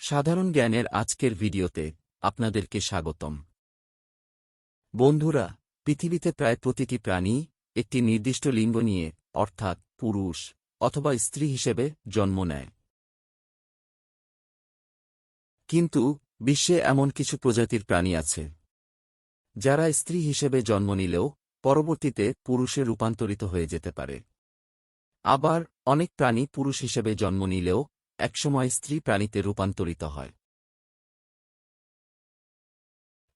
সাধারণ জ্ঞানের আজকের ভিডিওতে আপনাদেরকে স্বাগতম। বন্ধুরা, পৃথিবীতে প্রায় প্রতিটি প্রাণী একটি নির্দিষ্ট লিঙ্গ নিয়ে, অর্থাৎ পুরুষ অথবা স্ত্রী হিসেবে জন্ম নেয়। কিন্তু বিশ্বে এমন কিছু প্রজাতির প্রাণী আছে, যারা স্ত্রী হিসেবে জন্ম নিলেও পরবর্তীতে পুরুষে রূপান্তরিত হয়ে যেতে পারে। আবার অনেক প্রাণী পুরুষ হিসেবে জন্ম নিলেও একসময় স্ত্রী প্রাণীতে রূপান্তরিত হয়।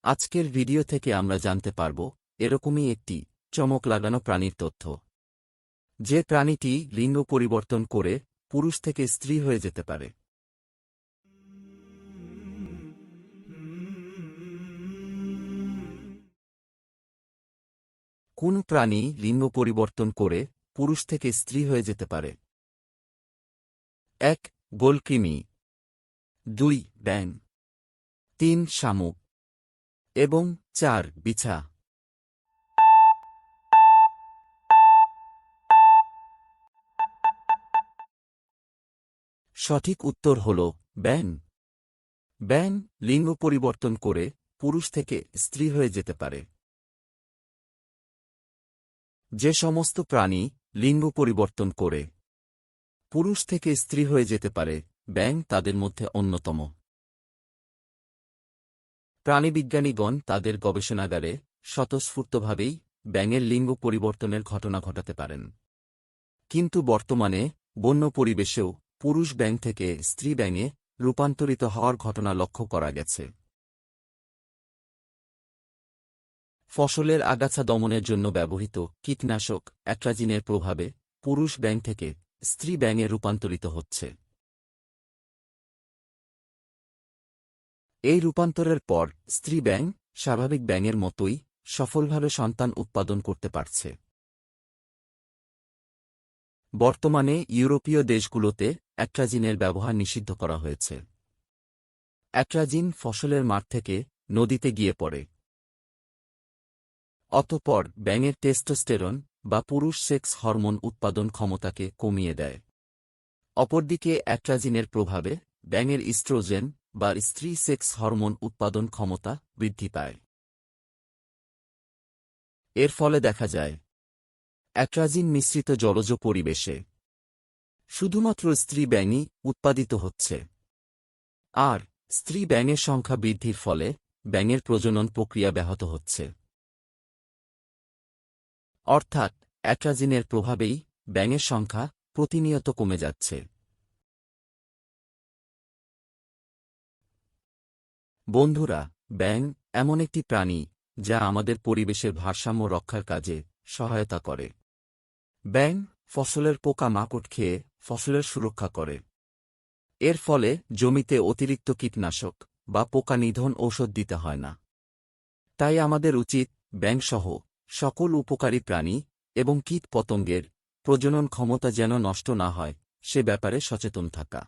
আজকের ভিডিও থেকে আমরা জানতে পারব, এরকমই একটি চমক লাগানো প্রাণীর তথ্য। যে প্রাণীটি লিঙ্গ পরিবর্তন করে পুরুষ থেকে স্ত্রী হয়ে যেতে পারে। কোন প্রাণী লিঙ্গ পরিবর্তন করে পুরুষ থেকে স্ত্রী হয়ে যেতে পারে? এক গোলকৃমি দুই, ব্যাং, তিন, শামুক, এবং চার, বিছা। সঠিক উত্তর হল ব্যাং। ব্যাং লিঙ্গ পরিবর্তন করে পুরুষ থেকে স্ত্রী হয়ে যেতে পারে। যে সমস্ত প্রাণী লিঙ্গ পরিবর্তন করে পুরুষ থেকে স্ত্রী হয়ে যেতে পারে ব্যাং তাদের মধ্যে অন্যতম। প্রাণীবিজ্ঞানীগণ তাদের গবেষণাগারে স্বতঃস্ফূর্তভাবেই ব্যাঙের লিঙ্গ পরিবর্তনের ঘটনা ঘটাতে পারেন। কিন্তু বর্তমানে বন্য পরিবেশেও পুরুষ ব্যাং থেকে স্ত্রী ব্যাঙে রূপান্তরিত হওয়ার ঘটনা লক্ষ্য করা গেছে। ফসলের আগাছা দমনের জন্য ব্যবহৃত কীটনাশক অ্যাট্রাজিনের প্রভাবে পুরুষ ব্যাং থেকে স্ত্রী ব্যাঙে রূপান্তরিত হচ্ছে। এই রূপান্তরের পর স্ত্রী ব্যাং স্বাভাবিক ব্যাঙের মতোই সফলভাবে সন্তান উৎপাদন করতে পারছে। বর্তমানে ইউরোপীয় দেশগুলোতে অ্যাট্রাজিনের ব্যবহার নিষিদ্ধ করা হয়েছে। অ্যাট্রাজিন ফসলের মাঠ থেকে নদীতে গিয়ে পড়ে। অতপর ব্যাঙের টেস্টোস্টেরন বা পুরুষ সেক্স হরমোন উৎপাদন ক্ষমতাকে কমিয়ে দেয়। অপরদিকে অ্যাট্রাজিনের প্রভাবে ব্যাঙের ইস্ট্রোজেন বা স্ত্রী সেক্স হরমোন উৎপাদন ক্ষমতা বৃদ্ধি পায়। এর ফলে দেখা যায়, অ্যাট্রাজিন মিশ্রিত জলজ পরিবেশে শুধুমাত্র স্ত্রী ব্যাঙই উৎপাদিত হচ্ছে। আর স্ত্রী ব্যাঙের সংখ্যা বৃদ্ধির ফলে ব্যাঙের প্রজনন প্রক্রিয়া ব্যাহত হচ্ছে। অর্থাৎ, অ্যাট্রাজিনের প্রভাবেই ব্যাঙের সংখ্যা প্রতিনিয়ত কমে যাচ্ছে। বন্ধুরা ব্যাং এমন একটি প্রাণী যা আমাদের পরিবেশের ভারসাম্য রক্ষার কাজে সহায়তা করে। ব্যাং ফসলের পোকা মাকড় খেয়ে ফসলের সুরক্ষা করে। এর ফলে জমিতে অতিরিক্ত কীটনাশক বা পোকা নিধন ঔষধ দিতে হয় না। তাই আমাদের উচিত ব্যাংসহ সকল উপকারী প্রাণী এবং কীট পতঙ্গের প্রজনন ক্ষমতা যেন নষ্ট না হয়, সে ব্যাপারে সচেতন থাকা।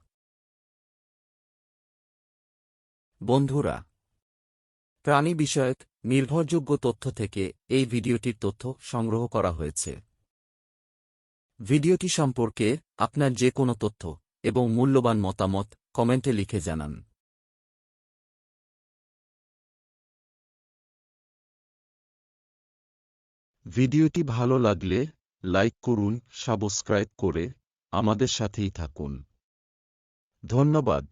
বন্ধুরা, প্রাণী বিষয়ক নির্ভরযোগ্য তথ্য থেকে এই ভিডিওটির তথ্য সংগ্রহ করা হয়েছে। ভিডিওটি সম্পর্কে আপনার যে কোনো তথ্য এবং মূল্যবান মতামত কমেন্টে লিখে জানান। ভিডিওটি ভালো লাগলে লাইক করুন সাবস্ক্রাইব করে আমাদের সাথেই থাকুন। ধন্যবাদ।